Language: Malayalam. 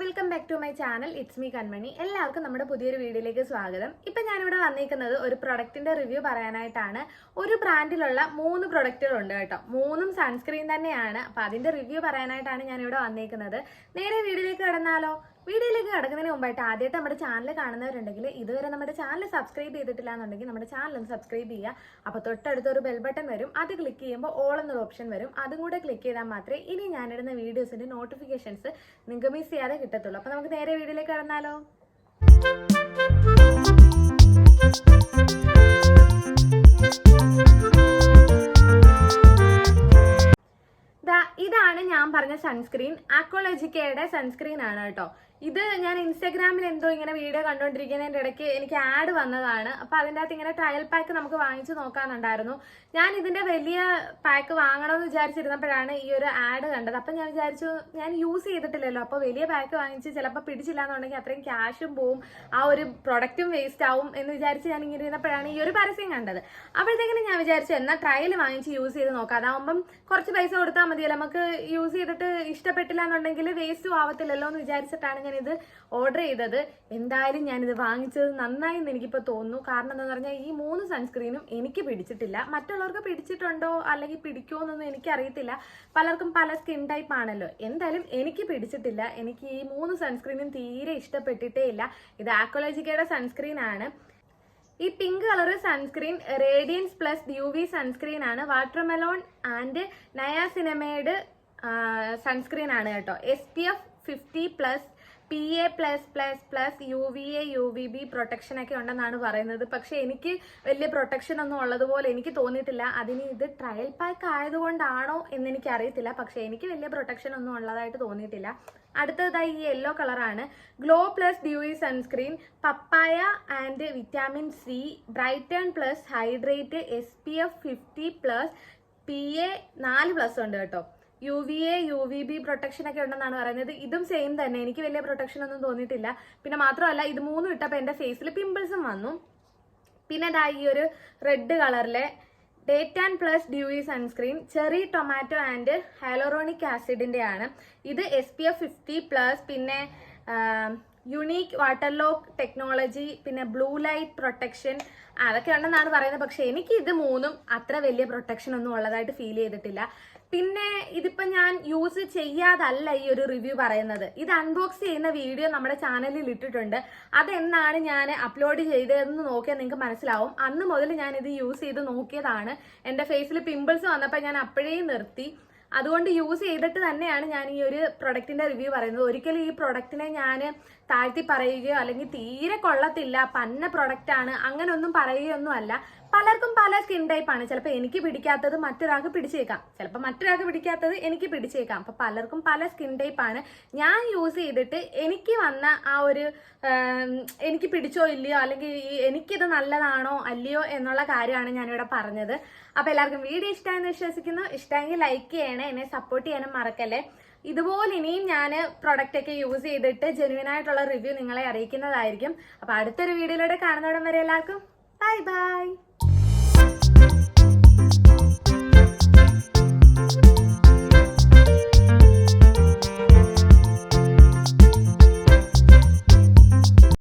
Welcome back to my channel it's me Kanmani എല്ലാവർക്കും നമ്മുടെ പുതിയൊരു വീഡിയോയിലേക്ക് സ്വാഗതം. ഇപ്പം ഞാനിവിടെ വന്നിരിക്കുന്നത് ഒരു പ്രൊഡക്റ്റിന്റെ റിവ്യൂ പറയാനായിട്ടാണ്. ഒരു ബ്രാൻഡിലുള്ള മൂന്ന് പ്രൊഡക്റ്റുകളുണ്ട് കേട്ടോ. മൂന്നും സൺസ്ക്രീൻ തന്നെയാണ്. അപ്പം അതിന്റെ റിവ്യൂ പറയാനായിട്ടാണ് ഞാനിവിടെ വന്നിരിക്കുന്നത്. നേരെ വീഡിയോയിലേക്ക് കടന്നാലോ? വീഡിയോയിലേക്ക് കടക്കുന്നതിന് മുമ്പായിട്ട് ആദ്യമായിട്ട് നമ്മുടെ ചാനൽ കാണുന്നവരുണ്ടെങ്കിൽ ഇതുവരെ നമ്മുടെ ചാനൽ സബ്സ്ക്രൈബ് ചെയ്തിട്ടില്ല എന്നുണ്ടെങ്കിൽ നമ്മുടെ ചാനൽ ഒന്ന് സബ്സ്ക്രൈബ് ചെയ്യുക. അപ്പോൾ തൊട്ടടുത്ത് ഒരു ബെൽ ബട്ടൺ വരും. അത് ക്ലിക്ക് ചെയ്യുമ്പോൾ ഓൾ എന്നൊരു ഓപ്ഷൻ വരും. അതും കൂടെ ക്ലിക്ക് ചെയ്താൽ മാത്രമേ ഇനി ഞാനിടുന്ന വീഡിയോസിന്റെ നോട്ടിഫിക്കേഷൻസ് നിങ്ങൾക്ക് മിസ് ചെയ്യാതെ കിട്ടത്തുള്ളൂ. അപ്പോൾ നമുക്ക് നേരെ വീഡിയോയിലേക്ക് കടന്നാലോ? ഇതാണ് ഞാൻ പറഞ്ഞ സൺസ്ക്രീൻ ആക്കോളജിക്കയുടെ സൺസ്ക്രീൻ ആണ് കേട്ടോ. ഇത് ഞാൻ ഇൻസ്റ്റാഗ്രാമിൽ എന്തോ ഇങ്ങനെ വീഡിയോ കണ്ടുകൊണ്ടിരിക്കുന്നതിന്റെ ഇടയ്ക്ക് എനിക്ക് ആഡ് വന്നതാണ്. അപ്പോൾ അതിന്റെ അകത്ത് ഇങ്ങനെ ട്രയൽ പാക്ക് നമുക്ക് വാങ്ങിച്ചു നോക്കാനുണ്ടായിരുന്നു. ഞാൻ ഇതിന്റെ വലിയ പാക്ക് വാങ്ങണമെന്ന് വിചാരിച്ചിരുന്നപ്പോഴാണ് ഈ ഒരു ആഡ് കണ്ടത്. അപ്പം ഞാൻ വിചാരിച്ചു ഞാൻ യൂസ് ചെയ്തിട്ടില്ലല്ലോ. അപ്പോൾ വലിയ പാക്ക് വാങ്ങിച്ച് ചിലപ്പോൾ പിടിച്ചില്ല എന്നുണ്ടെങ്കിൽ അത്രയും ക്യാഷും പോവും ആ ഒരു പ്രൊഡക്റ്റും വേസ്റ്റ് ആവും എന്ന് വിചാരിച്ച് ഞാൻ ഇങ്ങനെ ഇരുന്നപ്പോഴാണ് ഈ ഒരു പരസ്യം കണ്ടത്. അപ്പോഴത്തേക്കിനും ഞാൻ വിചാരിച്ചു എന്നാൽ ട്രയൽ വാങ്ങിച്ച് യൂസ് ചെയ്ത് നോക്കാം. അതാവുമ്പം കുറച്ച് പൈസ കൊടുത്താൽ മതിയല്ലോ. നമുക്ക് യൂസ് ചെയ്തിട്ട് ഇഷ്ടപ്പെട്ടില്ല എന്നുണ്ടെങ്കിൽ വേസ്റ്റും ആവത്തില്ലല്ലോ എന്ന് വിചാരിച്ചിട്ടാണ് ഞാൻ ഇത് ഓർഡർ ചെയ്തത്. എന്തായാലും ഞാനിത് വാങ്ങിച്ചത് നന്നായി എന്ന് എനിക്കിപ്പോൾ തോന്നുന്നു. കാരണം എന്താണെന്ന് പറഞ്ഞാൽ ഈ മൂന്ന് സൺസ്ക്രീനും എനിക്ക് പിടിച്ചിട്ടില്ല. മറ്റുള്ളവർക്ക് പിടിച്ചിട്ടുണ്ടോ? അല്ലെങ്കിൽ പിടിക്കുമോ എന്നൊന്നും എനിക്കറിയത്തില്ല. പലർക്കും പല സ്കിൻ ടൈപ്പ് ആണല്ലോ. എന്തായാലും എനിക്ക് പിടിച്ചിട്ടില്ല. എനിക്ക് ഈ മൂന്ന് സൺസ്ക്രീനും തീരെ ഇഷ്ടപ്പെട്ടിട്ടേ ഇല്ല. ഇത് ആക്കോളജിക്കയുടെ സൺസ്ക്രീൻ ആണ്. ഈ pink colour sunscreen radiance plus U V sunscreen ആണ്. വാട്ടർമെലോൺ ആൻഡ് നയാസിനമേഡ് സൺസ്ക്രീൻ ആണ് കേട്ടോ. S P F fifty plus P A plus plus plus U V A U V B protection ഒക്കെ ഉണ്ടെന്നാണ് പറയുന്നത്. പക്ഷെ എനിക്ക് വലിയ പ്രൊട്ടക്ഷൻ ഒന്നും ഉള്ളതുപോലെ എനിക്ക് തോന്നിയിട്ടില്ല. അതിന് ഇത് ട്രയൽ പാക്ക് ആയതുകൊണ്ടാണോ എന്ന് എനിക്ക് അറിയത്തില്ല പക്ഷെ എനിക്ക് വലിയ പ്രൊട്ടക്ഷൻ ഒന്നും ഉള്ളതായിട്ട് തോന്നിയിട്ടില്ല. അടുത്തതായി ഈ യെല്ലോ കളറാണ് glow plus dewy sunscreen papaya and vitamin C brighten plus hydrate S P F fifty plus P A നാല് പ്ലസ് ഉണ്ട് കേട്ടോ. U V A U V B protection ഒക്കെ ഉണ്ടെന്നാണ് പറയുന്നത്. ഇതും സെയിം തന്നെ. എനിക്ക് വലിയ പ്രൊട്ടക്ഷൻ ഒന്നും തോന്നിയിട്ടില്ല. പിന്നെ മാത്രമല്ല ഇത് മൂന്നും ഇട്ടപ്പോൾ എന്റെ ഫേസിൽ പിമ്പിൾസും വന്നു. പിന്നെ ദാ ഈ ഒരു റെഡ് കളറിലെ date and plus dewy sunscreen cherry tomato and hyaluronic ആസിഡിന്റെ ആണ്. ഇത് S P F fifty plus പിന്നെ യുണീക്ക് വാട്ടർ ലോക്ക് ടെക്നോളജി പിന്നെ ബ്ലൂ ലൈറ്റ് പ്രൊട്ടക്ഷൻ അതൊക്കെ ഉണ്ടെന്നാണ് പറയുന്നത്. പക്ഷെ എനിക്ക് ഇത് മൂന്നും അത്ര വലിയ പ്രൊട്ടക്ഷൻ ഒന്നും ഉള്ളതായിട്ട് ഫീൽ ചെയ്തിട്ടില്ല. പിന്നെ ഇതിപ്പോൾ ഞാൻ യൂസ് ചെയ്യാതല്ല ഈ ഒരു റിവ്യൂ പറയുന്നത്. ഇത് അൺബോക്സ് ചെയ്യുന്ന വീഡിയോ നമ്മുടെ ചാനലിൽ ഇട്ടിട്ടുണ്ട്. അതെന്നാണ് ഞാൻ അപ്ലോഡ് ചെയ്തതെന്ന് നോക്കിയാൽ നിങ്ങൾക്ക് മനസ്സിലാവും. അന്ന് മുതൽ ഞാൻ ഇത് യൂസ് ചെയ്ത് നോക്കിയതാണ്. എന്റെ ഫേസിൽ പിമ്പിൾസ് വന്നപ്പോൾ ഞാൻ അപ്പോഴേ നിർത്തി. അതുകൊണ്ട് യൂസ് ചെയ്തിട്ട് തന്നെയാണ് ഞാൻ ഈ ഒരു പ്രൊഡക്റ്റിന്റെ റിവ്യൂ പറയുന്നത്. ഒരിക്കലും ഈ പ്രൊഡക്റ്റിനെ ഞാൻ താഴ്ത്തി പറയുകയോ അല്ലെങ്കിൽ തീരെ കൊള്ളത്തില്ല പന്ന പ്രൊഡക്റ്റ് ആണ് അങ്ങനെ ഒന്നും പറയുകയൊന്നും അല്ല പലർക്കും പല സ്കിൻ ടൈപ്പ് ആണ്. ചിലപ്പോൾ എനിക്ക് പിടിക്കാത്തത് മറ്റൊരാൾക്ക് പിടിച്ചേക്കാം. ചിലപ്പോൾ മറ്റൊരാൾക്ക് പിടിക്കാത്തത് എനിക്ക് പിടിച്ചേക്കാം. അപ്പൊ പലർക്കും പല സ്കിൻ ടൈപ്പ് ആണ്. ഞാൻ യൂസ് ചെയ്തിട്ട് എനിക്ക് വന്ന ആ ഒരു എനിക്ക് പിടിച്ചോ ഇല്ലയോ അല്ലെങ്കിൽ എനിക്കിത് നല്ലതാണോ അല്ലയോ എന്നുള്ള കാര്യമാണ് ഞാനിവിടെ പറഞ്ഞത്. അപ്പോൾ എല്ലാവർക്കും വീഡിയോ ഇഷ്ടമായെന്ന് വിശ്വസിക്കുന്നു. ഇഷ്ടമെങ്കിൽ ലൈക്ക് ചെയ്യണേ എന്നെ സപ്പോർട്ട് ചെയ്യാനും മറക്കല്ലേ. ഇതുപോലെ ഇനിയും ഞാൻ പ്രൊഡക്റ്റ് ഒക്കെ യൂസ് ചെയ്തിട്ട് ജെനുവിൻ ആയിട്ടുള്ള റിവ്യൂ നിങ്ങളെ അറിയിക്കുന്നതായിരിക്കും. അപ്പൊ അടുത്തൊരു വീഡിയോയിലൂടെ കാണുന്നവിടം വരെ എല്ലാവർക്കും ബൈ ബൈ